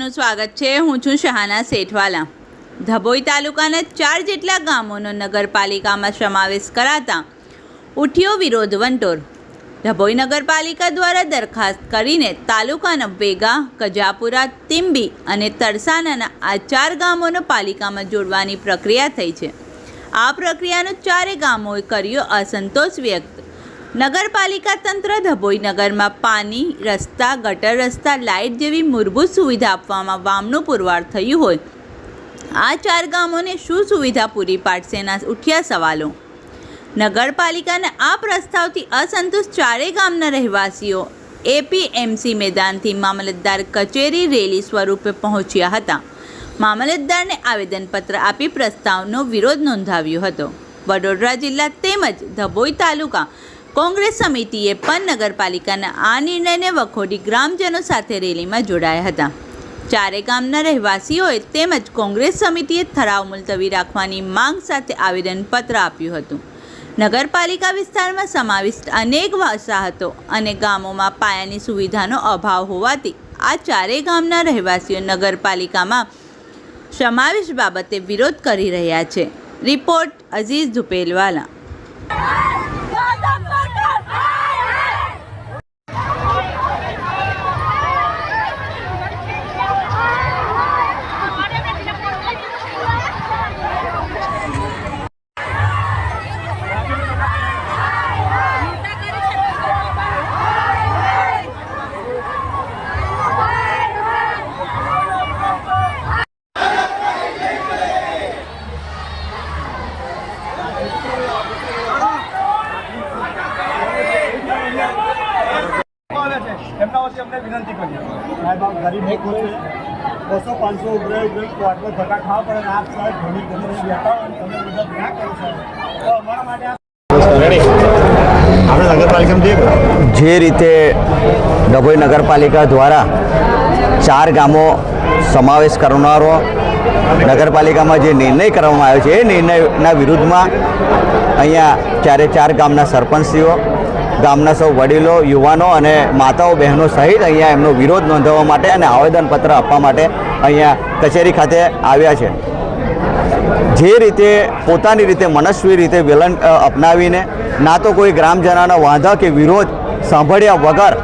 આપનું સ્વાગત છે. હું છું શહાના શેઠવાલા. ધભોઈ તાલુકાના ચાર જેટલા ગામોનો નગરપાલિકામાં સમાવેશ કરાતા ઉઠ્યો વિરોધ વંટોર ધભોઈ નગરપાલિકા દ્વારા દરખાસ્ત કરીને તાલુકાના વેગા કજાપુરા, તિંબી અને તરસાનાના આ ચાર ગામોનો પાલિકામાં જોડવાની પ્રક્રિયા થઈ છે. આ પ્રક્રિયાનો ચારે ગામોએ કર્યો અસંતોષ વ્યક્ત. નગરપાલિકા તંત્ર ધભોઈ નગરમાં પાણી, રસ્તા, ગટર રસ્તા, લાઇટ જેવી મૂળભૂત સુવિધા આપવામાં વામનું પુરવાર થયું હોય. આ ચાર ગામોને શું સુવિધા પૂરી પાડશેના ઉઠ્યા સવાલો. નગરપાલિકાના આ પ્રસ્તાવથી અસંતુષ્ટ ચારેય ગામના રહેવાસીઓ એપીએમસી મેદાનથી મામલતદાર કચેરી રેલી સ્વરૂપે પહોંચ્યા હતા. મામલતદારને આવેદનપત્ર આપી પ્રસ્તાવનો વિરોધ નોંધાવ્યો હતો. વડોદરા જિલ્લા તેમજ ધભોઈ તાલુકા કોંગ્રેસ સમિતિએ પણ નગરપાલિકાના આ નિર્ણયને વખોડી ગ્રામજનો સાથે રેલીમાં જોડાયા હતા. ચારે ગામના રહેવાસીઓએ તેમજ કોંગ્રેસ સમિતિએ ઠરાવ મુલતવી રાખવાની માંગ સાથે આવેદનપત્ર આપ્યું હતું. નગરપાલિકા વિસ્તારમાં સમાવિષ્ટ અનેક વસાહતો અને ગામોમાં પાયાની સુવિધાનો અભાવ હોવાથી આ ચારેય ગામના રહેવાસીઓ નગરપાલિકામાં સમાવેશ બાબતે વિરોધ કરી રહ્યા છે. રિપોર્ટ અઝીઝ ઝુપેલવાલા. એમના વચ્ચે અમને વિનંતી કરીએ. સાહેબ આ ગરીબ લોકો બસો પાંચસો ઉભરે ઉભરે કોર્ટમાં ધક્કા ખાવા પડે આપ સાહેબ ઘણી ગમે બેઠા હોય તમે મદદ ના કરો સાહેબ તો અમારા માટે જે રીતે ડભોઈ નગરપાલિકા દ્વારા ચાર ગામો સમાવેશ કરનારો નગરપાલિકામાં જે નિર્ણય કરવામાં આવ્યો છે એ નિર્ણયના વિરુદ્ધમાં અહીંયા ચારે ચાર ગામના સરપંચશ્રીઓ ગામના સૌ વડીલો, યુવાનો અને માતાઓ, બહેનો સહિત અહીંયા એમનો વિરોધ નોંધાવવા માટે અને આવેદનપત્ર આપવા માટે અહીંયા કચેરી ખાતે આવ્યા છે. જે રીતે પોતાની રીતે મનસ્વી રીતે વિલન અપનાવીને ના તો કોઈ ગ્રામજનોનો વાંધા કે વિરોધ સાંભળ્યા વગર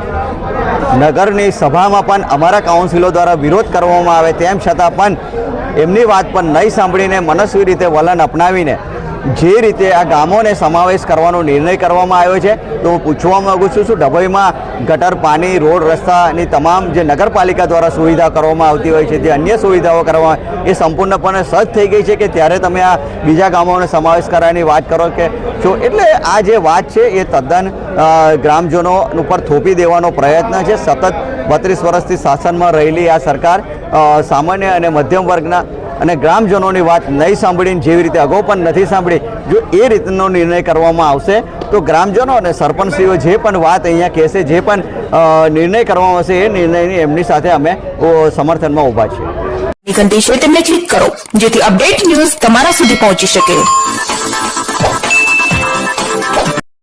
નગરની સભામાં પણ અમારા કાઉન્સિલો દ્વારા વિરોધ કરવામાં આવે તેમ છતાં પણ એમની વાત પણ નહીં સાંભળીને મનસ્વી રીતે વલણ અપનાવીને જે રીતે આ ગામોને સમાવેશ કરવાનો નિર્ણય કરવામાં આવ્યો છે, તો હું પૂછવા માગું છું, શું ડભોઈમાં ગટર, પાણી, રોડ, રસ્તાની તમામ જે નગરપાલિકા દ્વારા સુવિધા કરવામાં આવતી હોય છે, જે અન્ય સુવિધાઓ કરવામાં એ સંપૂર્ણપણે સજ્જ થઈ ગઈ છે કે ત્યારે તમે આ બીજા ગામોને સમાવેશ કરવાની વાત કરો કે છો? એટલે આ જે વાત છે, એ તદ્દન ગ્રામજનો ઉપર થોપી દેવાનો પ્રયત્ન છે. સતત બત્રીસ વર્ષથી શાસનમાં રહેલી આ સરકાર સામાન્ય અને મધ્યમ વર્ગના અને ગ્રામજનોની વાત નહીં સાંભળીને જેવી રીતે અગાઉ પણ નથી સાંભળી, જો એ રીતનો નિર્ણય કરવામાં આવશે, તો ગ્રામજનો અને સરપંચશ્રીઓ જે પણ વાત અહીંયા કહેશે, જે પણ નિર્ણય કરવામાં આવશે, એ નિર્ણયની એમની સાથે અમે સમર્થનમાં ઊભા છીએ. ઘંટી તેમને ક્લિક કરો, જેથી અપડેટ ન્યૂઝ તમારા સુધી પહોંચી શકે.